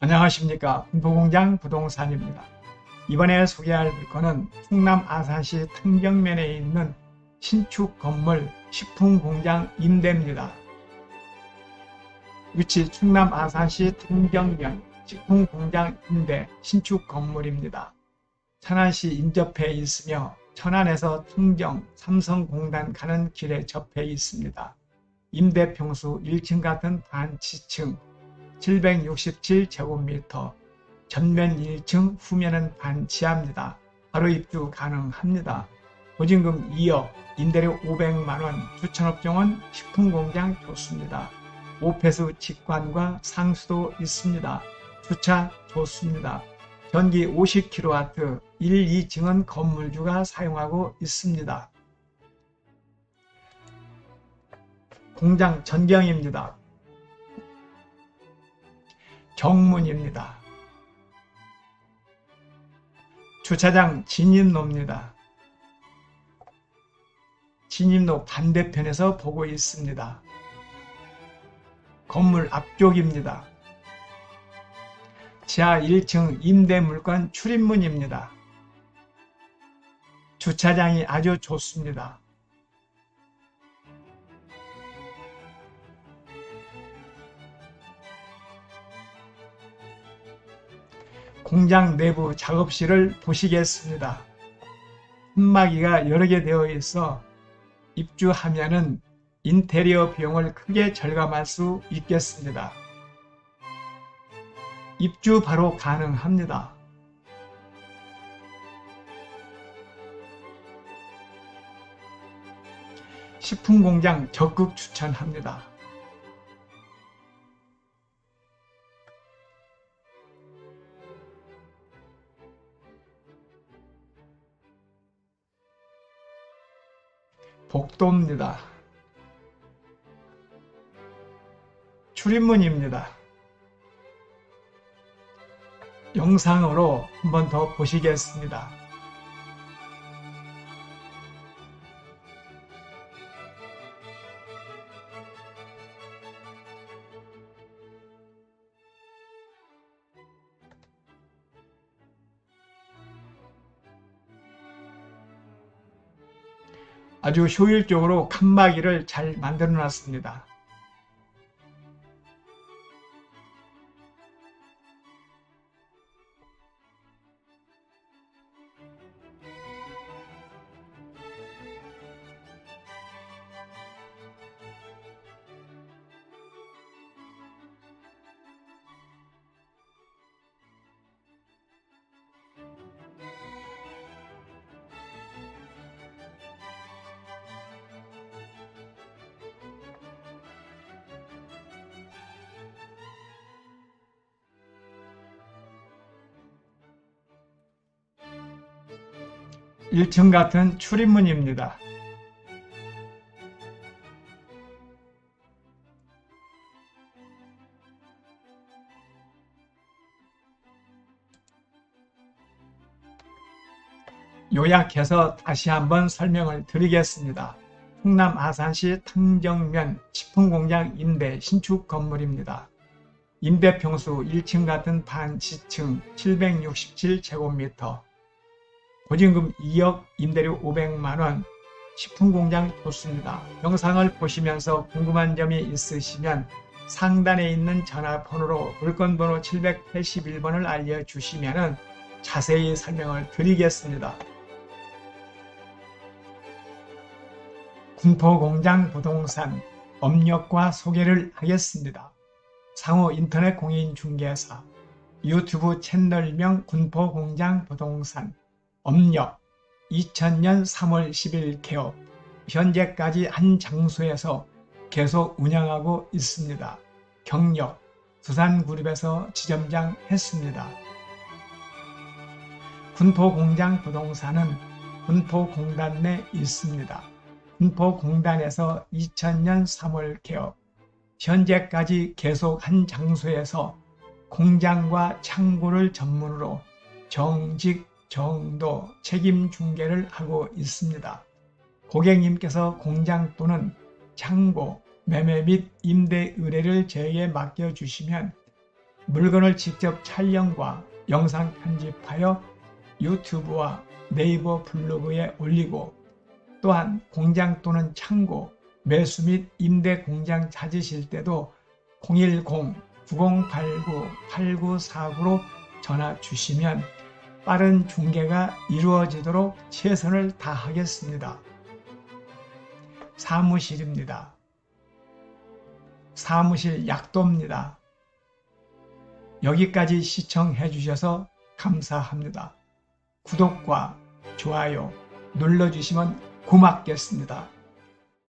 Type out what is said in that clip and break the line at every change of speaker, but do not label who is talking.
안녕하십니까 군포공장 부동산입니다. 이번에 소개할 물건은 충남 아산시 통경면에 있는 신축 건물 식품공장 임대입니다. 위치 충남 아산시 통경면 식품공장 임대 신축 건물입니다. 천안시 인접해 있으며 천안에서 통경 삼성공단 가는 길에 접해 있습니다. 임대 평수 1층 같은 반지층 767제곱미터, 전면 1층, 후면은 반지하입니다. 바로 입주 가능합니다. 보증금 2억, 임대료 500만원, 주천업종은 식품공장 좋습니다. 오폐수 직관과 상수도 있습니다. 주차 좋습니다. 전기 50kW, 1, 2층은 건물주가 사용하고 있습니다. 공장 전경입니다. 정문입니다. 주차장 진입로입니다. 진입로 반대편에서 보고 있습니다. 건물 앞쪽입니다. 지하 1층 임대물건 출입문입니다. 주차장이 아주 좋습니다. 공장 내부 작업실을 보시겠습니다. 흠마기가 여러 개 되어 있어 입주하면은 인테리어 비용을 크게 절감할 수 있겠습니다. 입주 바로 가능합니다. 식품공장 적극 추천합니다. 복도입니다. 출입문입니다. 영상으로 한 번 더 보시겠습니다. 아주 효율적으로 칸막이를 잘 만들어 놨습니다. 일층 같은 출입문입니다. 요약해서 다시 한번 설명을 드리겠습니다. 충남 아산시 탕정면 식품공장 임대 신축 건물입니다. 임대 평수 1층 같은 반지층 767제곱미터 보증금 2억, 임대료 500만원, 식품공장 좋습니다. 영상을 보시면서 궁금한 점이 있으시면 상단에 있는 전화번호로 물건번호 781번을 알려주시면 자세히 설명을 드리겠습니다. 군포공장 부동산 업력과 소개를 하겠습니다. 상호 인터넷 공인중개사 유튜브 채널명 군포공장 부동산 업력 2000년 3월 10일 개업 현재까지 한 장소에서 계속 운영하고 있습니다. 경력 두산그룹에서 지점장 했습니다. 군포공장 부동산은 군포공단 내 있습니다. 군포공단에서 2000년 3월 개업 현재까지 계속 한 장소에서 공장과 창고를 전문으로 정직 정도 책임 중개를 하고 있습니다. 고객님께서 공장 또는 창고, 매매 및 임대 의뢰를 저에게 맡겨주시면 물건을 직접 촬영과 영상 편집하여 유튜브와 네이버 블로그에 올리고 또한 공장 또는 창고, 매수 및 임대 공장 찾으실 때도 010-9089-8949로 전화 주시면 빠른 중개가 이루어지도록 최선을 다하겠습니다. 사무실입니다. 사무실 약도입니다. 여기까지 시청해 주셔서 감사합니다. 구독과 좋아요 눌러주시면 고맙겠습니다.